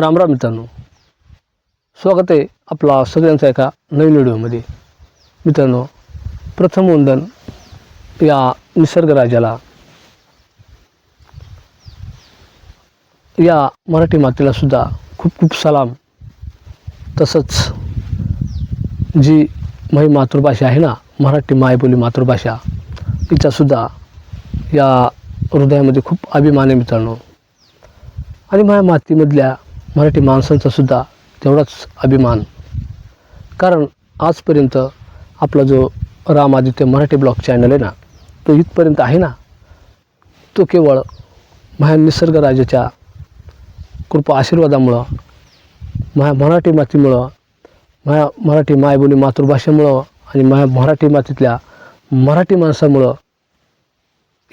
राम राम मित्रांनो. स्वागत आहे आपला सगळ्यांचा एका नवीन व्हिडिओमध्ये. मित्रांनो प्रथम वंदन या निसर्गराजाला या मराठी मातेला सुद्धा खूप खूप सलाम. तसंच जी माही मातृभाषा आहे ना मराठी मायबोली मातृभाषा तिचासुद्धा या हृदयामध्ये खूप अभिमान आहे मित्रांनो. आणि माझ्या मातीमधल्या मराठी माणसांचा सुद्धा तेवढाच अभिमान. कारण आजपर्यंत आपला जो रामादित्य मराठी ब्लॉग चॅनल आहे ना तो इथपर्यंत आहे ना तो केवळ माझ्या निसर्गराजाच्या कृपा आशीर्वादामुळं माझ्या मराठी मातीमुळं माझ्या मराठी मायबोली मातृभाषेमुळं आणि माझ्या मराठी मातीतल्या मराठी माणसामुळं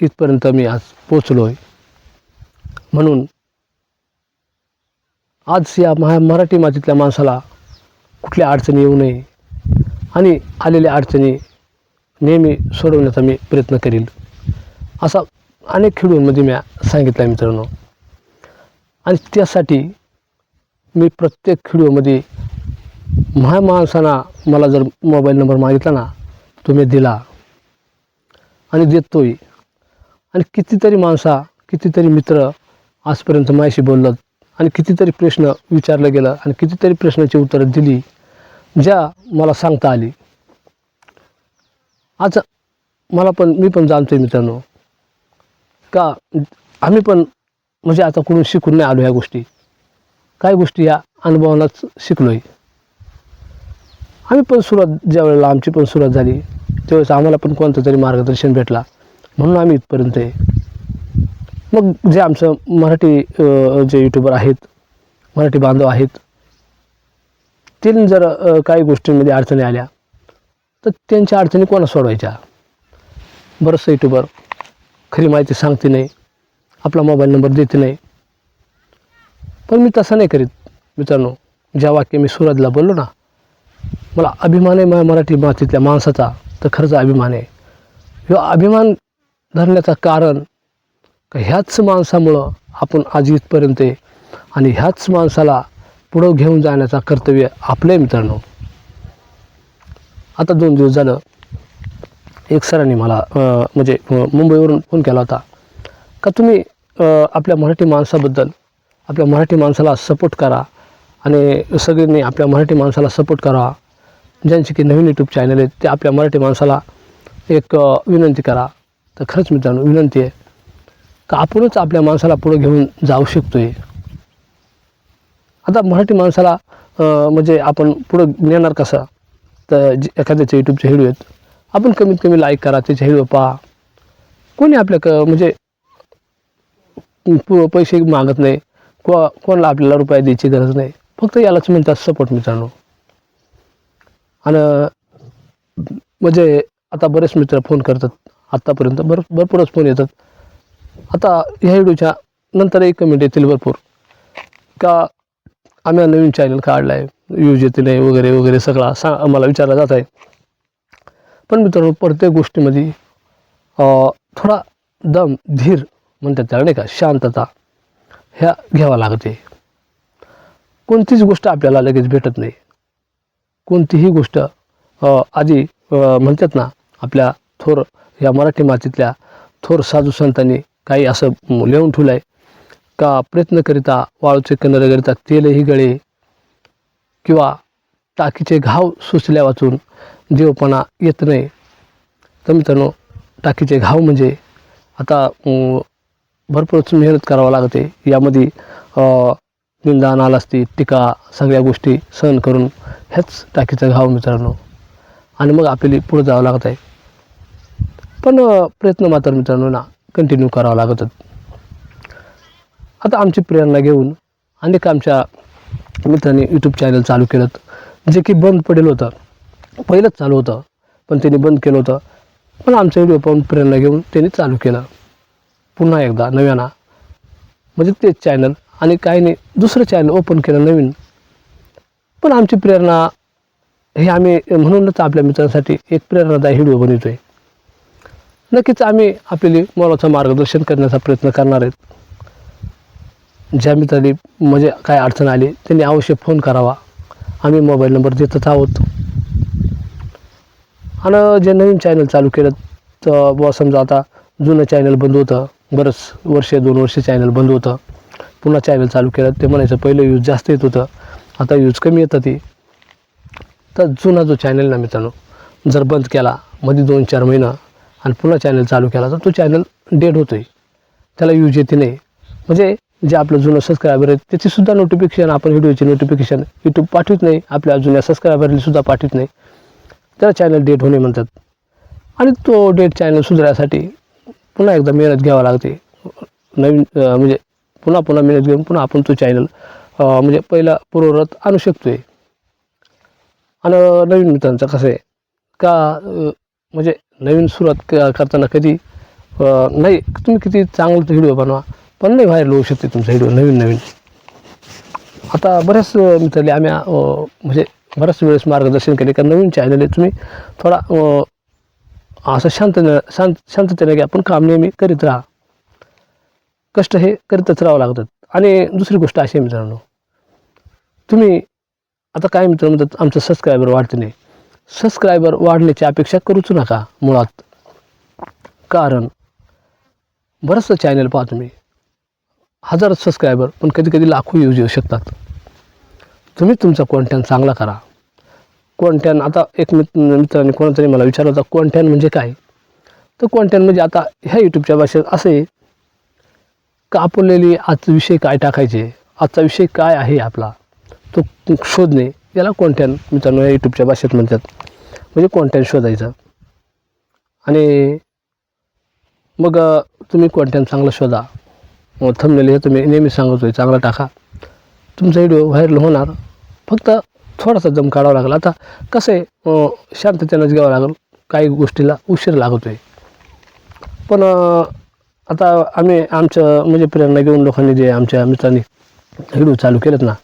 इथपर्यंत मी आज पोचलो आहे म्हणून आज या महा मराठी मातीतल्या माणसाला कुठल्या अडचणी येऊ नये आणि आलेल्या अडचणी नेहमी सोडवण्याचा मी प्रयत्न करील. असा अनेक खेळूंमध्ये मी सांगितलं आहे मित्रांनो. आणि त्यासाठी मी प्रत्येक खेळूमध्ये महा माणसांना मला जर मोबाईल नंबर मागितला ना तो मी दिला. आणि देतोय. आणि कितीतरी माणसा कितीतरी मित्र आजपर्यंत माझ्याशी बोललं आणि कितीतरी प्रश्न विचारलं गेलं आणि कितीतरी प्रश्नाची उत्तरं दिली ज्या मला सांगता आली. आज मला पण मी पण जाणतो आहे मित्रांनो का आम्ही पण म्हणजे आता कुठून शिकून नाही आलो ह्या गोष्टी. काही गोष्टी या अनुभवालाच शिकलो आहे आम्ही पण सुरुवात ज्या वेळेला आमची पण सुरुवात झाली त्यावेळेस आम्हाला पण कोणतं तरी मार्गदर्शन भेटला म्हणून आम्ही इथपर्यंत आहे. मग जे आमचं मराठी जे यूट्यूबर आहेत मराठी बांधव आहेत त्यांनी जर काही गोष्टींमध्ये अडचणी आल्या तर त्यांच्या अडचणी कोणा सोडवायच्या? बरंचसं यूट्यूबर खरी माहिती सांगते नाही आपला मोबाईल नंबर देते नाही. पण मी तसं नाही करीत मित्रांनो. ज्या वाक्य मी सुरुवातीला बोललो ना मला अभिमान आहे माझ्या मराठी मातीतल्या माणसाचा तर खरंच अभिमान आहे. ह्यो अभिमान धरण्याचं कारण का ह्याच माणसामुळं आपण आज इथपर्यंत आहे आणि ह्याच माणसाला पुढं घेऊन जाण्याचा कर्तव्य आपलं आहे मित्रांनो. आता दोन दिवस झालं एक सरांनी मला म्हणजे मुंबईवरून फोन केला होता. का तुम्ही आपल्या मराठी माणसाबद्दल आपल्या मराठी माणसाला सपोर्ट करा आणि सगळ्यांनी आपल्या मराठी माणसाला सपोर्ट करा. ज्यांचे की नवीन यूट्यूब चॅनल आहेत ते आपल्या मराठी माणसाला एक विनंती करा. तर खरंच मित्रांनो विनंती आहे. का आपणच आपल्या माणसाला पुढं घेऊन जाऊ शकतो आहे आता मराठी माणसाला म्हणजे आपण पुढं नेणार कसं? तर जे एखाद्याचे यूट्यूबचे व्हिडिओ आहेत आपण कमीत कमी लाईक करा त्याचे व्हिडिओ पहा. कोणी आपल्या क म्हणजे पु- पैसे मागत नाही को कोणाला आपल्याला रुपया द्यायची गरज नाही फक्त यालाच म्हणतात सपोर्ट मित्रांनो. आणि म्हणजे आता बरेच मित्र फोन करतात आत्तापर्यंत भर भरपूरच फोन येतात. आता ह्या व्हिडिओच्या नंतर एक कमेंट येतील भरपूर. का आम्ही नवीन चॅनल काढला आहे यूज येते नाही वगैरे वगैरे सगळा सा आम्हाला विचारला जात आहे. पण मित्रांनो प्रत्येक गोष्टीमध्ये थोडा दम धीर म्हणतात त्याला नाही का? शांतता ह्या घ्यावा लागते. कोणतीच गोष्ट आपल्याला लगेच भेटत नाही. कोणतीही गोष्ट आधी म्हणतात ना आपल्या थोर या मराठी मातीतल्या थोर साधू संतांनी काही असं लिहून ठेवलं आहे का प्रयत्न करिता वाळूचे कन्नर करिता तेलही गळे किंवा टाकीचे घाव सुचल्या वाचून देवपणा येत नाही. तर मित्रांनो टाकीचे घाव म्हणजे आता भरपूरच मेहनत करावं लागते. यामध्ये निंदा नाला असते टीका सगळ्या गोष्टी सहन करून ह्याच टाकीचा घाव मित्रांनो. आणि मग आपल्याला पुढे जावं लागत आहे पण प्रयत्न मात्र मित्रांनो ना. कंटिन्यू करावं लागत होतं. आता आमची प्रेरणा घेऊन अनेक आमच्या मित्रांनी यूट्यूब चॅनल चालू केलं. जे की बंद पडेल होतं. पहिलंच चालू होतं. पण त्यांनी बंद केलं होतं. पण आमचा व्हिडिओ पाहून प्रेरणा घेऊन त्यांनी चालू केलं. पुन्हा एकदा नव्याना. म्हणजे तेच चॅनल आणि काही नाही दुसरं चॅनल ओपन केलं नवीन. पण आमची प्रेरणा हे आम्ही म्हणूनच आपल्या मित्रांसाठी एक प्रेरणादायी व्हिडिओ बनवतो आहे नक्कीच आम्ही आपल्याला मोलाचं मार्गदर्शन करण्याचा प्रयत्न करणार आहेत. ज्या मित्रांनी म्हणजे काय अडचण आली त्यांनी अवश्य फोन करावा. आम्ही मोबाईल नंबर देतच आहोत. आणि जे नवीन चॅनल चालू केलं तर बुवा समजा आता जुनं चॅनल बंद होतं बरंच वर्ष दोन वर्ष चॅनल बंद होतं. पुन्हा चॅनल चालू केलं ते म्हणायचं पहिलं यूज जास्त येत होतं आता यूज कमी येतं ती. तर जुना जो चॅनल ना मित्रांनो जर बंद केला मध्ये दोन चार महिना आणि पुन्हा चॅनल चालू केला तर तो चॅनल डेड होतो आहे त्याला यूज येते नाही. म्हणजे जे आपलं जुनं सबस्क्रायबर आहे त्याचीसुद्धा नोटिफिकेशन आपण व्हिडिओची नोटिफिकेशन यूट्यूब पाठवत नाही. आपल्या जुन्या सबस्क्रायबरला सुद्धा पाठवत नाही. त्याला चॅनल डेट होणे म्हणतात. आणि तो डेट चॅनल सुधारण्यासाठी पुन्हा एकदा मेहनत घ्यावं लागते. नवीन म्हणजे पुन्हा पुन्हा मेहनत घेऊन पुन्हा आपण तो चॅनल म्हणजे पहिला पूर्वरत आणू शकतो आहे आणि नवीन मित्रांचं कसं आहे? का म्हणजे नवीन सुरुवात क करताना कधी नाही तुम्ही किती चांगलं व्हिडिओ बनवा पण नाही व्हायरल होऊ शकते तुमचा व्हिडिओ नवीन नवीन. आता बऱ्याच मित्रांनी आम्ही म्हणजे बऱ्याच वेळेस मार्गदर्शन केले का नवीन चॅनल आहे तुम्ही थोडा असं शांतने शांत शांततेने की आपण काम नेहमी करीत राहा. कष्ट हे करीतच राहावं लागतात आणि दुसरी गोष्ट अशी आहे मित्रांनो तुम्ही आता काय मित्र म्हणतात आमचं सबस्क्रायबर वाढते नाही. सबस्क्रायबर वाढण्याची अपेक्षा करूच नका मुळात. कारण बरंचसं चॅनल पहा तुम्ही. हजार सबस्क्रायबर पण कधी कधी लाखो यूज येऊ शकतात. तुम्ही तुमचा कॉन्टॅन चांगला करा. कॉन्टॅन आता एक मित्र मित्राने कोणातरी मला विचारलं होता कॉन्टॅन म्हणजे काय? तर कॉन्टॅन म्हणजे आता ह्या यूट्यूबच्या भाषेत असे कापवलेली का आजचा विषय काय टाकायचे? आजचा विषय काय आहे आपला? तो शोधणे याला कॉन्टॅन मित्रांनो या यूट्यूबच्या भाषेत म्हणतात. म्हणजे कॉन्टॅन शोधायचं. आणि मग तुम्ही कॉन्टॅन चांगलं शोधा. मग हे तुम्ही नेहमी सांगतो आहे चांगला टाका. तुमचा व्हिडिओ व्हायरल होणार. फक्त थोडासा दम काढावा लागला. आता कसं आहे शांततेनंच घ्यावं लागेल. काही गोष्टीला उशीर लागतो आहे पण आता आम्ही आमचं म्हणजे प्रेरणा घेऊन लोकांनी जे आमच्या मित्रांनी व्हिडिओ चालू केलेत ना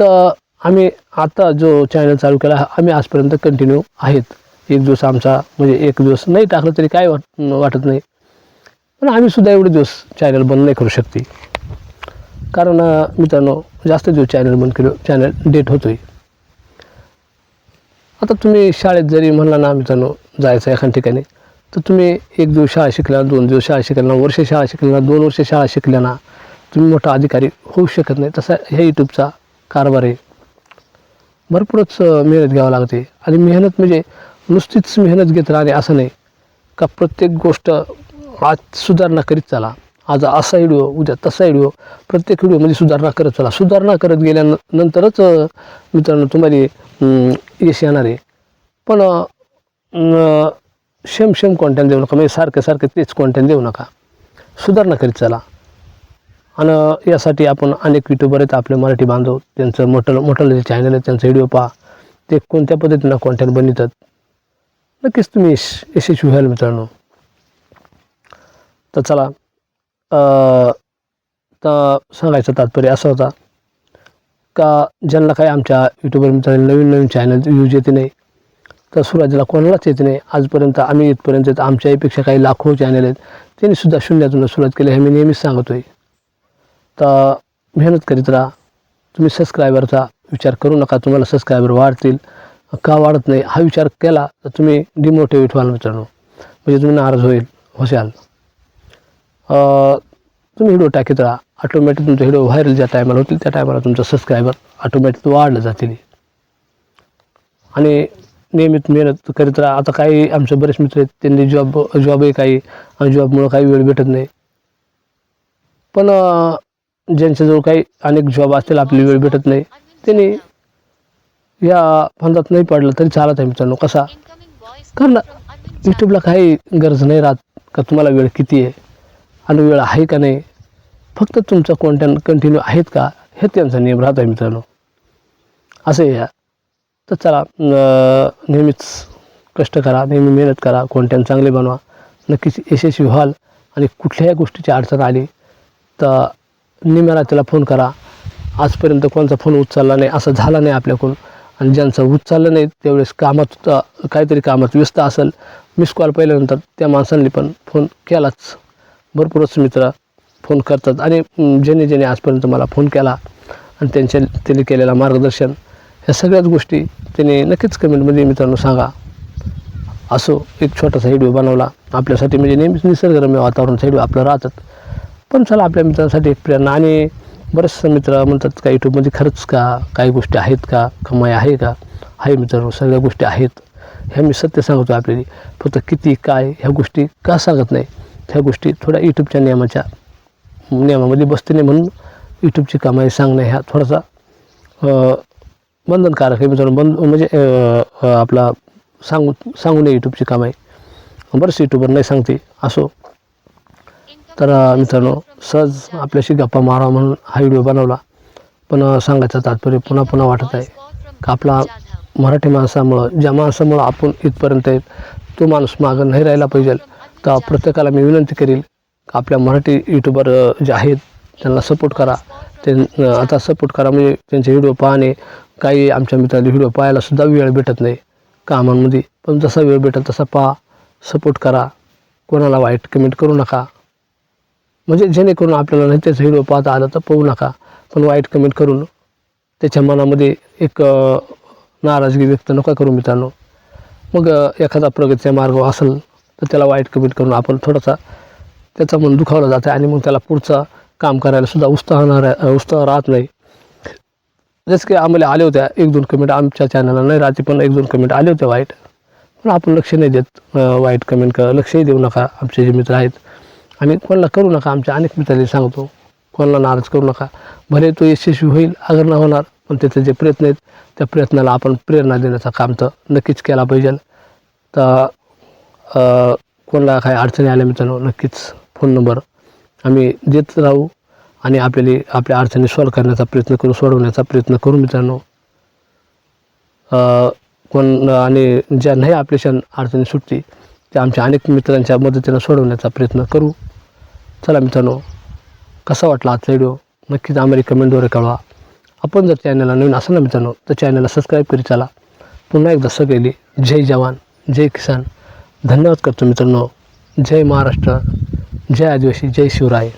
तर आम्ही आता जो चॅनल चालू केला आम्ही आजपर्यंत कंटिन्यू आहेत. एक दिवस आमचा म्हणजे एक दिवस नाही टाकलं तरी काय वाट वाटत नाही. पण आम्ही सुद्धा एवढे दिवस चॅनल बंद नाही करू शकते. कारण मित्रांनो जास्त दिवस चॅनल बंद केलं चॅनल डेट होतो आहे आता तुम्ही शाळेत जरी म्हणला ना मित्रांनो जायचं एखाद्या ठिकाणी तर तुम्ही एक दिवस शाळा शिकल्या दोन दिवस शाळा शिकल्या ना वर्ष शाळा शिकल्या ना दोन वर्ष शाळा शिकल्या ना तुम्ही मोठा अधिकारी होऊ शकत नाही. तसा ह्या यूट्यूबचा कारभार आहे. भरपूरच मेहनत घ्यावं लागते. आणि मेहनत म्हणजे नुसतीच मेहनत घेत राहणे असं नाही. का प्रत्येक गोष्ट आज सुधारणा करीत चला. आज असा व्हिडिओ उद्या तसा व्हिडिओ प्रत्येक व्हिडिओमध्ये सुधारणा करत चला. सुधारणा करत गेल्यानंतरच मित्रांनो तुम्हाला यश येणार आहे. पण शेम सेम सेम कॉन्टेंट देऊ नका. म्हणजे सारखं सारखं तेच कॉन्टेंट देऊ नका. सुधारणा करीत चला. आणि यासाठी आपण अनेक युट्यूबर आहेत आपले मराठी बांधव त्यांचं मोठं मोठं जे चॅनल आहे त्यांचा व्हिडिओ पहा. ते कोणत्या पद्धतीनं कॉन्टेंट बनवतात? नक्कीच तुम्ही यश यशस्वी व्हाल मित्रांनो. तर चला तर सांगायचं तात्पर्य असं होता का ज्यांना काही आमच्या युट्यूबर मित्रांनी नवीन नवीन चॅनल यूज येते नाही तर सुरुवातीला कोणालाच येत नाही. आजपर्यंत आम्ही इथपर्यंत येत काही लाखो चॅनल आहेत. त्यांनीसुद्धा शून्यातून सुरुवात केली हे मी नेहमीच सांगतो आहे तर मेहनत करीत राहा. तुम्ही सबस्क्रायबरचा विचार करू नका. तुम्हाला सबस्क्रायबर वाढतील. का वाढत नाही? हा विचार केला तर तुम्ही डिमोटिवेट व्हाल मित्रांनो. म्हणजे तुम्ही नाराज होईल. होशाल. तुम्ही व्हिडिओ टाकीत राहा. ऑटोमॅटिक तुमचा व्हिडिओ व्हायरल ज्या टायमाला होतील त्या टायमाला तुमचा सबस्क्रायबर ऑटोमॅटिक वाढलं जातील. आणि नियमित मेहनत करीत राहा. आता काही आमचे बरेच मित्र आहेत त्यांनी जॉब जॉबही काही आणि जॉबमुळं काही वेळ भेटत नाही. पण ज्यांच्याजवळ काही अनेक जॉब असतील आपली वेळ भेटत नाही. त्यांनी या फंदात नाही पडलं तरी चालत आहे मित्रांनो. कसा? कारण यूट्यूबला काही गरज नाही राहत का तुम्हाला वेळ किती आहे? आणि वेळ आहे का नाही? फक्त तुमचा कॉन्टेंट कंटिन्यू आहेत का? हे त्यांचा नियम राहत आहे मित्रांनो. असं या. तर चला नेहमीच कष्ट करा नेहमी मेहनत करा कॉन्टेंट चांगले बनवा. नक्कीच यशस्वी व्हाल आणि कुठल्याही गोष्टीची अडचण आली तर निम्याला त्याला फोन करा. आजपर्यंत कोणचा फोन उचलला नाही असं झाला नाही आपल्याकडून. आणि ज्यांचं उचललं नाही त्यावेळेस कामात काहीतरी कामात व्यस्त असेल. मिस कॉल पाहिल्यानंतर त्या माणसांनी पण फोन केलाच. भरपूरच मित्र फोन करतात. आणि ज्याने ज्याने आजपर्यंत मला फोन केला आणि त्यांच्या त्यांनी केलेला मार्गदर्शन ह्या सगळ्याच गोष्टी त्यांनी नक्कीच कमेंटमध्ये मित्रांनो सांगा. असो एक छोटासा व्हिडिओ बनवला. आपल्यासाठी म्हणजे नेहमीच निसर्गरम्य वातावरण व्हिडिओ आपलं राहतात. पण चला आपल्या मित्रांसाठी प्रेरणा. आणि बरेचसे मित्र म्हणतात का यूट्यूबमध्ये खरंच का काही गोष्टी आहेत का कमाई आहे का? आहे मित्रांनो सगळ्या गोष्टी आहेत. ह्या मी सत्य सांगतो आपल्याला. फक्त किती काय ह्या गोष्टी का सांगत नाही? ह्या गोष्टी थोड्या यूट्यूबच्या नियमाच्या नियमामध्ये बसते नाही म्हणून यूट्यूबची कमाई सांगणं ह्या थोडासा बंधनकारक आहे मित्रांनो. बंद म्हणजे आपला सांगू सांगू नये यूट्यूबची कमाई. बरेच यूट्यूबर नाही सांगते. असो तर मित्रांनो सहज आपल्याशी गप्पा मारा म्हणून हा व्हिडिओ बनवला. पण सांगायचं तात्पर्य पुन्हा पुन्हा वाटत आहे का आपला मराठी माणसामुळं ज्या माणसामुळं आपण इथपर्यंत येत तो माणूस मागं नाही राहिला पाहिजे. तर प्रत्येकाला मी विनंती करेल का आपल्या मराठी यूट्यूबर जे आहेत त्यांना सपोर्ट करा. ते आता सपोर्ट करा म्हणजे त्यांचे व्हिडिओ पाहणे काही आमच्या मित्रांनी व्हिडिओ पाहायलासुद्धा वेळ भेटत नाही. कामांमध्ये पण जसा वेळ भेटेल तसा पहा. सपोर्ट करा. कोणाला वाईट कमेंट करू नका. म्हणजे जेणेकरून आपल्याला नाही त्याचं व्हिडिओ पाहता आला तर पाहू नका पण वाईट कमेंट करून त्याच्या मनामध्ये एक नाराजगी व्यक्त नका करू मित्रांनो. मग एखादा प्रगतीचा मार्ग असेल तर त्याला वाईट कमेंट करून आपण थोडासा त्याचा मन दुखावलं जातं आणि मग त्याला पुढचं काम करायला सुद्धा उत्साह ना उत्साह राहत नाही. जसं की आम्हाला आले होत्या एक दोन कमेंट आमच्या चॅनलला नाही राहते पण एक दोन कमेंट आले होते वाईट. पण आपण लक्ष नाही देत वाईट कमेंट कर लक्षही देऊ नका. आमचे जे मित्र आहेत आणि कोणाला करू नका आमच्या अनेक मित्रांनी सांगतो कोणाला नाराज करू नका. भले तो यशस्वी होईल अगर न होणार पण त्याचे जे प्रयत्न आहेत त्या प्रयत्नाला आपण प्रेरणा देण्याचं काम तर नक्कीच केला पाहिजे. तर कोणाला काही अडचणी आल्या मित्रांनो नक्कीच फोन नंबर आम्ही देत राहू आणि आपल्याला आपल्या अडचणी सॉल्व करण्याचा प्रयत्न करू सोडवण्याचा प्रयत्न करू मित्रांनो. कोण आणि ज्या नाही आपल्याच्या अडचणी सुटते त्या आमच्या अनेक मित्रांच्या मदतीनं सोडवण्याचा प्रयत्न करू. चला मित्रांनो कसा वाटला आजचा व्हिडिओ नक्कीच आम्हाला कमेंटद्वारे कळवा. आपण जर चॅनलला नवीन असाल ना मित्रांनो तर चॅनलला सबस्क्राईब करी चला. पुन्हा एकदा सगळेली जय जवान जय किसान. धन्यवाद करतो मित्रांनो. जय महाराष्ट्र जय आदिवासी जय शिवराय.